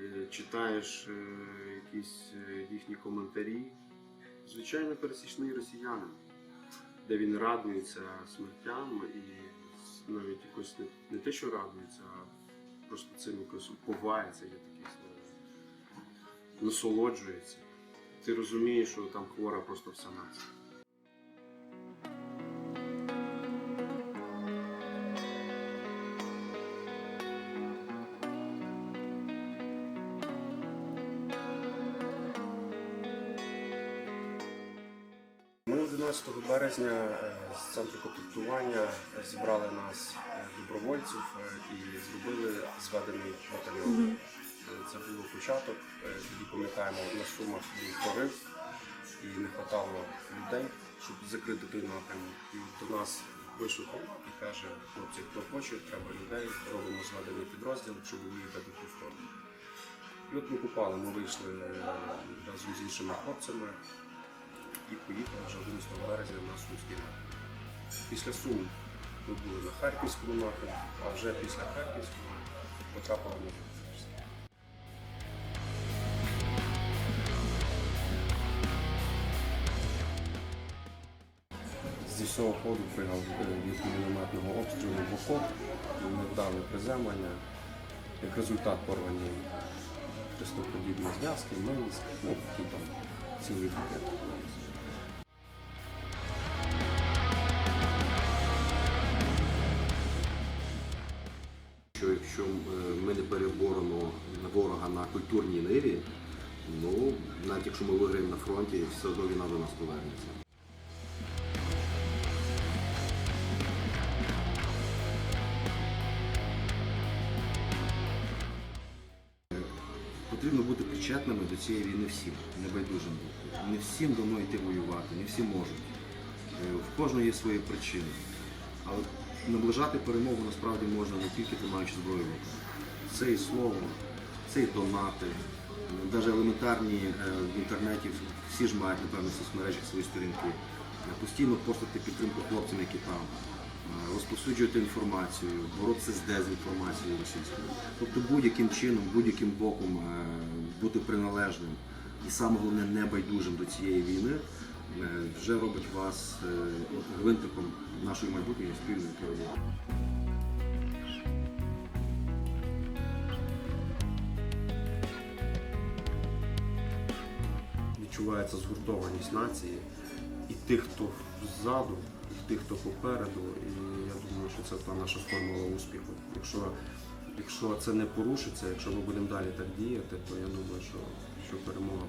е, читаєш е, якісь е, їхні коментарі. Звичайно, пересічний росіянин, де він радується смертям і навіть якось не, не те, що радується, а просто цим якось уповається, є такі слова. Насолоджується. Ти розумієш, що там хвора просто вся нація. 11 березня е, з центру комплектування зібрали нас е, добровольців е, і зробили зведений батальйон. Е, Це було початок. Тоді пам'ятаємо, на сумах був порив і не вистачало людей, щоб закрити той напрямок. І до нас вийшов і каже, хлопці, хто хоче, треба людей, робимо зведений підрозділ, щоб виїхати в ту сторону. І от ми попали, ми вийшли разом з іншими хлопцями і поїхали вже 11 березня на Сумський напрямок. Після Сум ми були на Харківському напрямку, а вже після Харківського потрапили на Запоріжжя. Зі всього ходу пригав е, від мінометного обстрілу в окоп, невдале приземлення. Як результат порвані хрестоподібні зв'язки, милиськ, ну, такий там цілий букет. Що якщо е, ми не переборемо ворога на культурній ниві, ну навіть якщо ми виграємо на фронті, все одно війна до нас повернеться. Потрібно бути причетними до цієї війни всім, небайдужим бути. Не всім давно йти воювати, не всі можуть. Е, В кожного є свої причини. Наближати перемогу насправді можна не тільки тримаючи зброю в руках. Це і слово, це і донати. Навіть елементарні е, в інтернеті всі ж мають, напевно, в соцмережах свої сторінки. Е, Постійно постати підтримку хлопцям, які там, е, розповсюджувати інформацію, боротися з дезінформацією російською. Тобто будь-яким чином, будь-яким боком бути приналежним і саме головне небайдужим до цієї війни вже робить вас е, гвинтиком нашої майбутньої спільної перемоги. відчувається згуртованість нації і тих, хто ззаду, і тих, хто попереду. І я думаю, що це та наша формула успіху. Якщо, якщо це не порушиться, якщо ми будемо далі так діяти, то я думаю, що, що перемога.